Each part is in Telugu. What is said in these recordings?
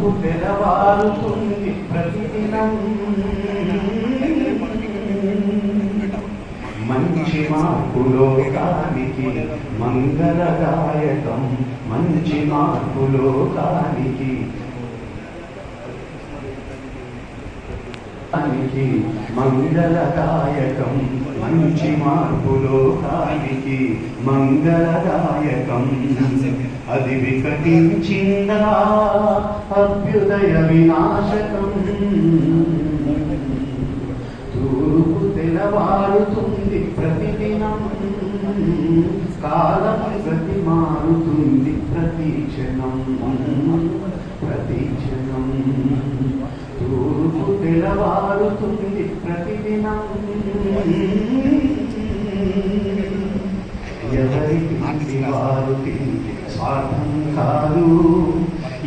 తూర్పు తెరవారుతుంది ప్రతిదినం. మంచి మార్పులో కానికి మంగళదాయకం. మంచి మార్పులో కానికి కానికి మంగళదాయకం మంచి మార్పులో కానికి మంగళదాయకం అది వికటించిందా అభ్యుదయ వినాశకం. తూర్పు తెలవారుతుంది ప్రతిదినం. కాలం గతి మారుతుంది ప్రతి క్షణం ప్రతి క్షణం తూర్పు తెలవారుతుంది ప్రతిదినం ఎవరికి వారు తింటే స్వార్థం కాదు.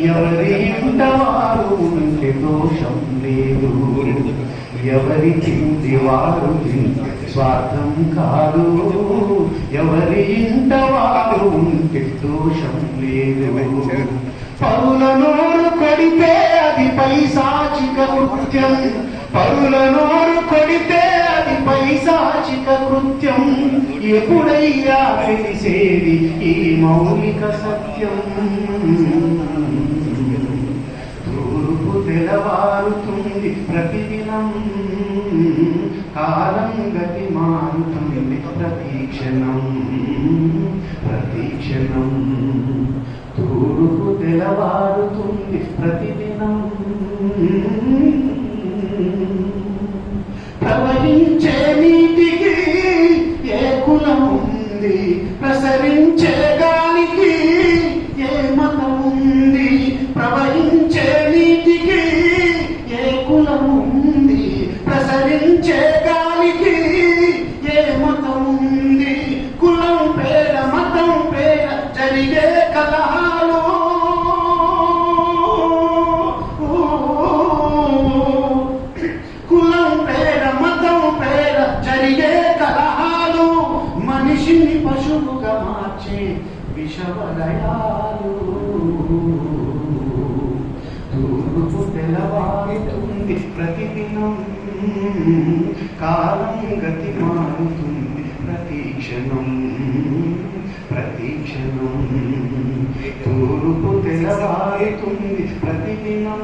ఎవరి ఇంట వారు ఉంటే దోషం లేదు. ఎవరి తిండి వారు స్వార్థం కాదు. ఎవరి ఇంట వారు ఉంటే దోషం లేదు. పరుల నోరు కొడితే అది పైశాచిక కృత్యం పరుల నోరు కొడితే అది పైశాచిక కృత్యం. ఎప్పుడయ్యా తెలిసేది ఈ మౌలిక సత్యం? తూర్పు తెలవారుతుంది ప్రతిదినం. కాలం గతి మారుతుంది ప్రతీక్షణం ప్రతీక్షణం తూర్పు తెలవారుతుంది ప్రతి ప్రసరించే గాలికి ఏ మతం ఉంది ప్రవహించే నీటికి ఏ కులం ఉంది ప్రసరించే గాలికి ఏ మతం ఉంది కులం పేర మతం పేర జరిగే కలహాలు. కులం పేర మతం పేర జరిగే కలహాలు. మనిషిని పశు మార్చే విషవలయాలు తూర్పు తెలవారుతుంది ప్రతిదినం. కాలం గతి మారుతుంది ప్రతీక్షణం ప్రతీక్షణం తూర్పు తెలవారుతుంది ప్రతిదినం.